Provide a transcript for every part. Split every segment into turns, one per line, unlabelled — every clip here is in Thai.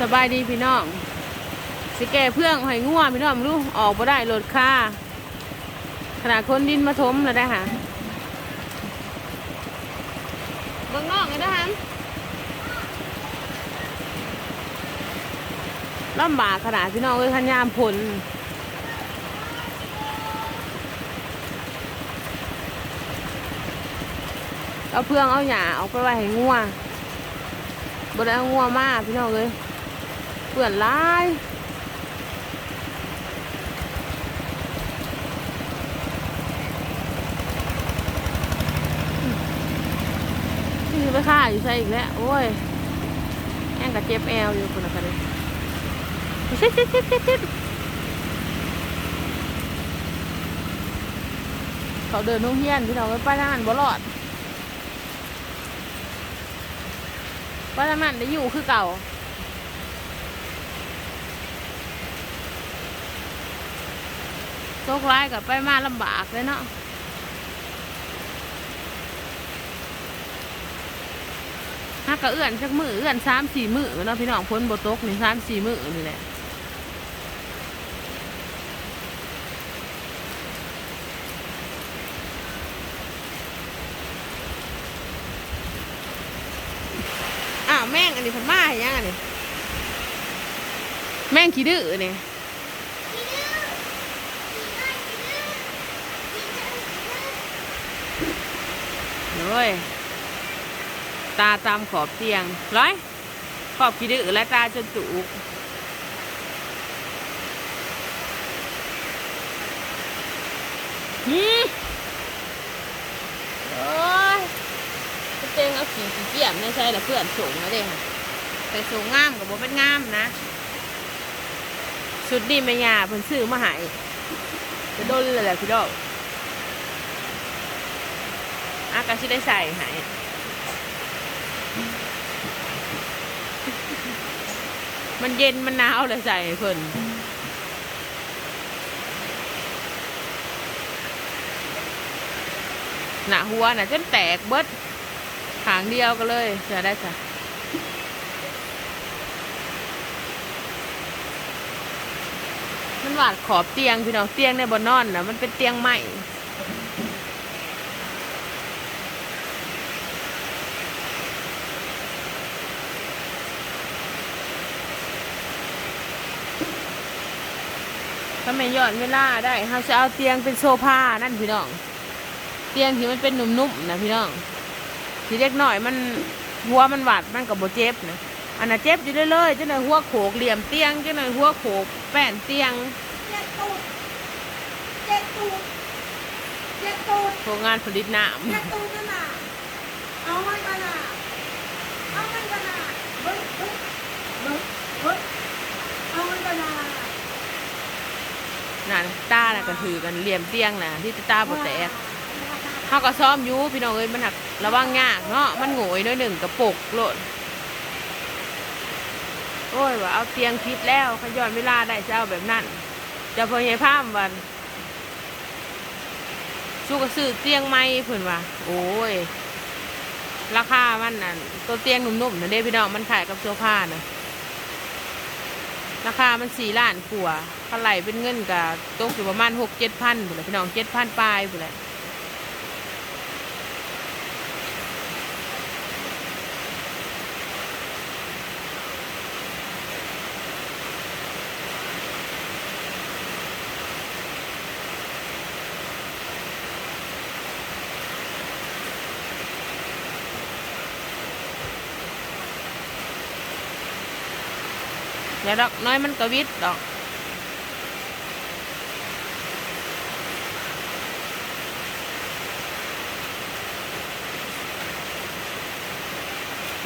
สบายดีพี่น้อง สิแก่เพื่องหอยง่วพี่น้องรู้ออกมาได้โหลดค่าขนาดคนดินมาทมแล้วได้ค่ะบิ่งนอกเลยนะคะลำบากขนาดพี่น้องเอ้ยขันยามผลเอาเพื่องเอาหยาเอาไปไว้ให้ง่วบ่ได้เอาง่วมากพี่น้องเอ้ย ปื่อนลายนี่ไปค่าอยู่ใช่อีกแล้ว โอ้ยแองกับเจ็บแอลอยู่คนละกันเลยเช็ดเช็ดเช็ดเช็ดเช็ดเขาเดินทุ่งเฮียนพี่น้องไปป้าทางนั้นบ่รอดป้าทางนั้นได้อยู่คือเก่า โชคร้ายกับไปมาลำบากเลยเนาะฮักกะเอื้อนสักมือเอื้อนสามสี่มือเนาะพี่น้องพ้นบตกนี่สามสี่มือนี่แหละอ้าวแม่งอันนี้พันมาให้ยังอันนี้แม่งขี้ดื้อเนี่ย โอ้ยตาตามขอบเตียง ร้อย ขอบขี้ดื้อและตาจนจุกหืมโอ้ยเตียงเอาขี่ขี้เกียจไม่ใช่ละเพื่อนสูงนะเด้ค่ะแต่สูงงามกับโบเป็นงามนะชุดนี้ไม่ยาเพิ่นซื้อมาใหายจะโดนเลยแหละพี่ดอก อากาชิได้ใส่หายมันเย็นมันหนาวเลยใส่ให้เพิ่นหนาหัวหน่ะจนแตกเบิดขางเดียวก็เลยจะได้จ้ะมันหวาดขอบเตียงพี่น้องเตียงในบนนอนนะมันเป็นเตียงใหม่ ถ้าไม่ย้อนเวลาได้เขาจะเอาเตียงเป็นโซฟานั่นพี่น้อง เตียงที่มันเป็นนุ่มๆนะพี่น้องทีเล็กหน่อยมันหัวมันหวัดมันกับโบเจ็บนะอันน่ะเจ็บอยู่เรื่อยๆเจ้าหน่อยหัวโขกเหลี่ยมเตียงเจ้าหน่อยหัวโขกแป้นเตียง
เจ็ดตูดเจ็ดตูดเจ็ดตูด
โรงงานผลิตน้
เจ็ดตูดนั่นน่ะเอามันกันน่ะเอามันกันน่ะเฮ้ยเฮ้ยเฮ้ยเฮ้ยเอามันกันน่ะำ
นั่นตาน่ะ ก็ถือกันเหลี่ยมเตียงนะที่ตาบแตกเขาก็ซ้อมยูพี่น้องเอ้ยมันหักระวังยากเนาะมันโง่ยด้วยหนึ่งกระปุกโลดโอ้ยว่าเอาเตียงคิดแล้วขย้อนเวลาได้จะเอาแบบนั้นจะพอใหญ่ภาพวันสู้กับซื้อเตียงไม้เพิ่นว่าโอ้ย ราคามันน่ะตัวเตียงนุ่มๆนะเด้พี่น้องมันขายกับโซฟานะ ราคามันสี่ล้านกว่าเท่าไหร่เป็นเงินกับตกอยู่ประมาณหกเจ็ดพันบุหรี่พี่น้องเจ็ดพันปลายพุ่นแหละแล้วดอกน้อยมันกระวิดดอก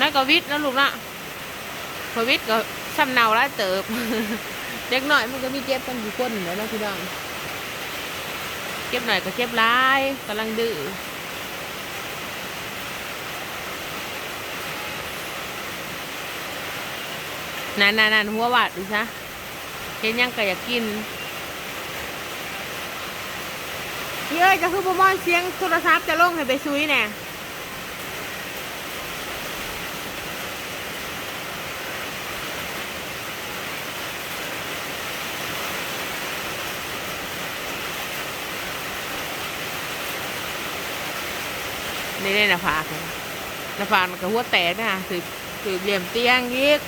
นั่นก็วิทย์นะลูกนะพอวิทย์ก็ช้ำเนาแล้วเติบ เด็กหน่อยมันก็มีเจ็บกันอยู่คนเดี๋ยวนะพี่น้องเจ็บหน่อยก็เจ็บร้ายกำลังดื้อ นั่นนั่นหัววาดดูซะเห็นยังก็อยากกินเยอะจะคือโปมอนเสียงโทรศัพท์จะลงให้ไปซุยแน่นี่ได้นะพากนะพากมันก็หัวแตกนะถือถือเหลี่ยมเตียงยิก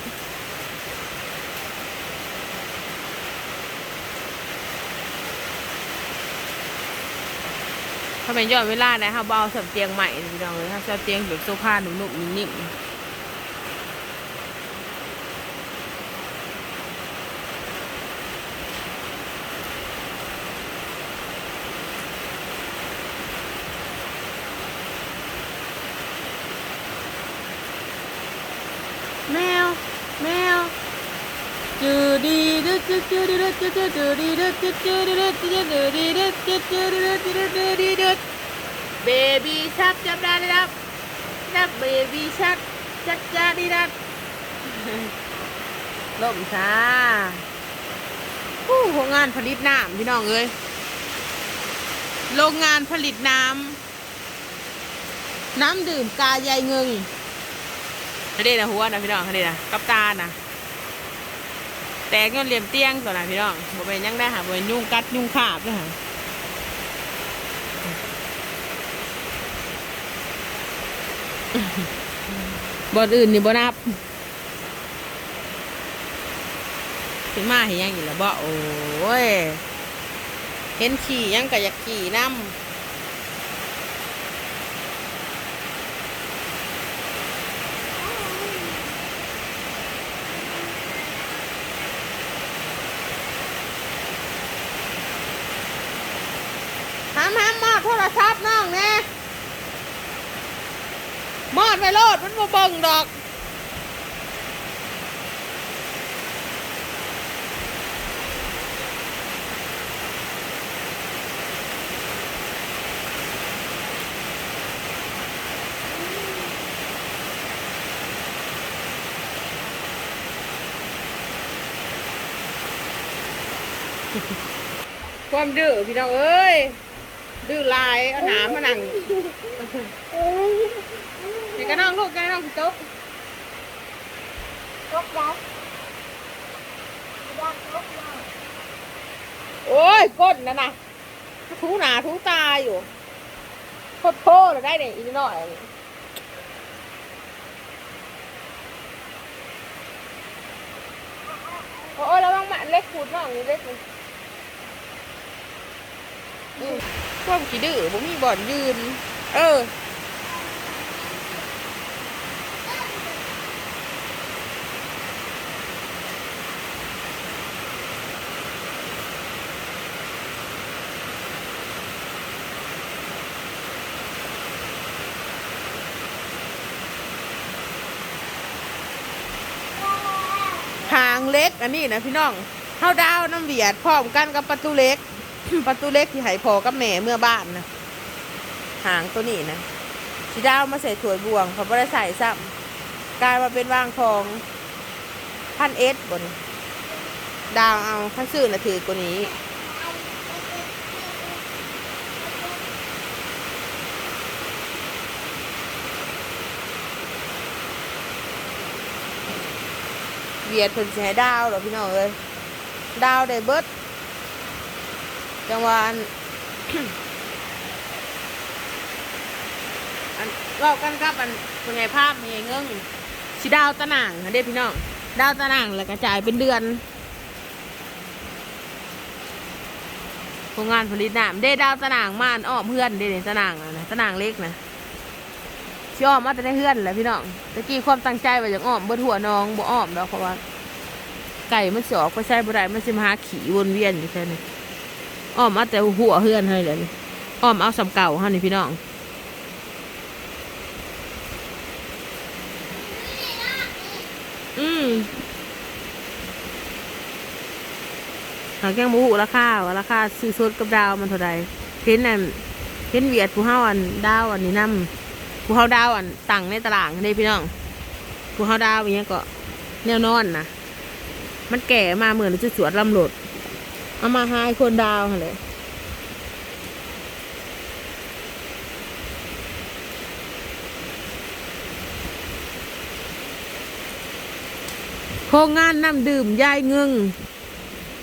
ถ้าเป็นย้อนเวลานะฮะเบาสับเตียงใหม่พี่น้องเลยค่ะสับเตียงแบบโซฟาหนุ่มๆนิ่มๆ แมว แมวจูดีดูจูจูดีดูจูจูจูดีดูจูจูดีดูจูจูดีดูจูจูดีดูจูจูดีดู เบบี้ชักจับได้ดับดับเบบี้ชักจักจ้าดีดับล่มช้าผู้โรงงานผลิตน้ำพี่น้องเอ้ยโรงงานผลิตน้ำน้ำดื่มกาใยเงิงอันนี้นะหัวนะพี่น้องอันนี้นะกับตานะ แตกเงินเหลี่ยมเตี้ยงตัวนะพี่น้องบ่เป็นยังได้ค่ะบ่เป็นยุ่งกัดยุ่งขาบด้วยค่ะบอนอื่นนี่บ่นับถึงมาเห็นยังอีกแล้วบ่โอ้ย เห็นขี่ยังก็อยากขี่น้ำ ห้ามห้ามมอดโทรศัพท์น้องแน่มอ ดไปโลดมันบ่เบิ่งดอกความดื้อพี่น้องเอ้ย ดื้อลายเอาหนามมานั่ง เด็กกระน้องลูกแกน้องพี่ตุ๊ก
ยกยักษ์ยักษ์ยกยักษ์
โอ้ยก้นนั่นน่ะทูหนาทูตาอยู่โคตรโทษได้เนี่ยอีกหน่อยโอ้ยระวังหมันเล็กขูดน้องนี่เล็กนี่อืมพวกขี้ดื้อผมมีบ่อนยืน เออ เล็ก อันนี้นะพี่น้องเท้าดาวน้ำเวียดพร้อมกันกับประตูเล็ก ประตูเล็กที่ไหพอกับแม่เมื่อบ้านนะหางตัวนี้นะสีดาวมาใส่ถ้วยบวงเขาไม่ได้ใส่ซ้ำกลายมาเป็นวางทองพันเอสบน ดาวเอาข้าซื่อนะถือกว่านี้ เวียดเพิ่นสิให้ดาวเหรอพี่น้องเอ้ยดาวได้เบิดจังหวะอันอันเล่ากันครับอันเป็นไงภาพมีเงิงสิดาวตะหน่างเด้พี่น้องดาวตะหน่างแล้วกระจายเป็นเดือนโรงงานผลิตน้ำเด้ดาวตะหน่างมานอ้อมเพื่อนเด้เด้ตะหน่างนะตะหน่างเล็กนะ ชิอ้อมมาแต่ได้เพื่อนแหละพี่น้องตะกี้ความตั้งใจว่าอยากอ้อมบิดหัวน้องบ่อ้อมดอกเพราะว่า ไก่มันสออกไปใช้บ่ได้มันสิมาหาขี่วนเวียนอยู่แค่นี้อ้อมเอาแต่หัวเฮือนให้เลยอ้อมเอาสำเก่าเฮานี่พี่น้องอืมหาแกงหมูหูราคาว่าราคาซื้อสดกับดาวมันเท่าใดเห็นนั่นเห็นเวียดผู้เฮาอันดาวอันนี้นำ ผู้เฮาดาวอันตั้งในตลาดนี่พี่น้องผู้เฮาดาวอย่างเงี้ยก็แนวนอนนะมันแก่มาเหมือนจะสวนลำโหลดเอามาให้คนดาวเลยโครงงานน้ำดื่มยายเงึง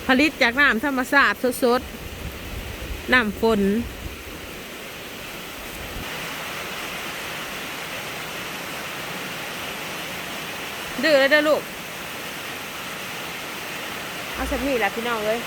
ผลิตจากน้ำธรรมชาติสดๆน้ำฝน ดื้อเลยเด้อลูก เอาสักนี่แหละพี่น้องเลย